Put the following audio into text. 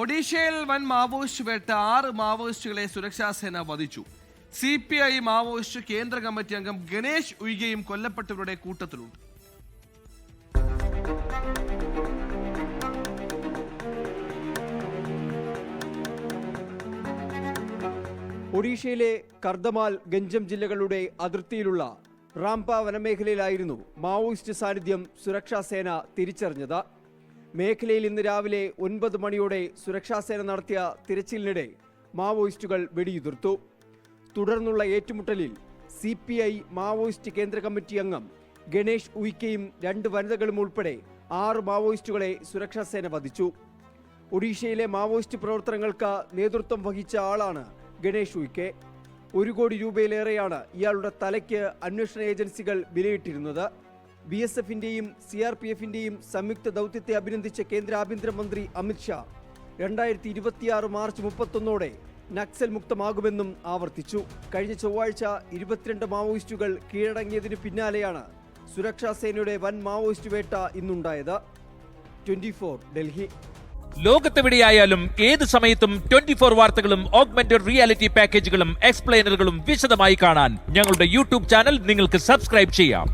ഒഡീഷയിൽ വൻ മാവോയിസ്റ്റ് വേട്ട ആറ് മാവോയിസ്റ്റുകളെ സുരക്ഷാ സേന വധിച്ചു. സി പി ഐ മാവോയിസ്റ്റ് കേന്ദ്ര കമ്മിറ്റി അംഗം ഗണേഷ് ഉയ്കയും കൊല്ലപ്പെട്ടവരുടെ കൂട്ടത്തിലുണ്ട്. ഒഡീഷയിലെ കർദമാൽ ഗഞ്ചം ജില്ലകളുടെ അതിർത്തിയിലുള്ള റാംപ വനമേഖലയിലായിരുന്നു മാവോയിസ്റ്റ് സാന്നിധ്യം സുരക്ഷാ സേന തിരിച്ചറിഞ്ഞത്. മേഖലയിൽ ഇന്ന് രാവിലെ ഒൻപത് മണിയോടെ സുരക്ഷാസേന നടത്തിയ തിരച്ചിലിനിടെ മാവോയിസ്റ്റുകൾ വെടിയുതിർത്തു. തുടർന്നുള്ള ഏറ്റുമുട്ടലിൽ സി പി ഐ മാവോയിസ്റ്റ് കേന്ദ്ര കമ്മിറ്റി അംഗം ഗണേഷ് ഉയ്ക്കയും രണ്ട് വനിതകളും ഉൾപ്പെടെ ആറ് മാവോയിസ്റ്റുകളെ സുരക്ഷാസേന വധിച്ചു. ഒഡീഷയിലെ മാവോയിസ്റ്റ് പ്രവർത്തനങ്ങൾക്ക് നേതൃത്വം വഹിച്ച ആളാണ് ഗണേഷ് ഉയ്ക്കെ. ഒരു കോടി രൂപയിലേറെയാണ് ഇയാളുടെ തലയ്ക്ക് അന്വേഷണ ഏജൻസികൾ വിലയിട്ടിരുന്നത്. ബി എസ് എഫിന്റെയും സി ആർ പി എഫിന്റെയും സംയുക്ത ദൗത്യത്തെ അഭിനന്ദിച്ച കേന്ദ്ര ആഭ്യന്തരമന്ത്രി അമിത്ഷാ രണ്ടായിരത്തി ഇരുപത്തിയാറ് മാർച്ച് മുപ്പത്തൊന്നോടെ നക്സൽ മുക്തമാകുമെന്നും ആവർത്തിച്ചു. കഴിഞ്ഞ ചൊവ്വാഴ്ച ഇരുപത്തിരണ്ട് മാവോയിസ്റ്റുകൾ കീഴടങ്ങിയതിനു പിന്നാലെയാണ് സുരക്ഷാ സേനയുടെ വൻ മാവോയിസ്റ്റ് വേട്ട ഇന്നുണ്ടായത്. ട്വന്റി ഡൽഹി. ലോകത്തെവിടെയായാലും ഏത് സമയത്തും ട്വന്റി ഫോർ വാർത്തകളും ഓഗ്മെന്റഡ് റിയാലിറ്റി പാക്കേജുകളും എക്സ്പ്ലെയിനറുകളും വിശദമായി കാണാൻ ഞങ്ങളുടെ യൂട്യൂബ് ചാനൽ നിങ്ങൾക്ക് സബ്സ്ക്രൈബ് ചെയ്യാം.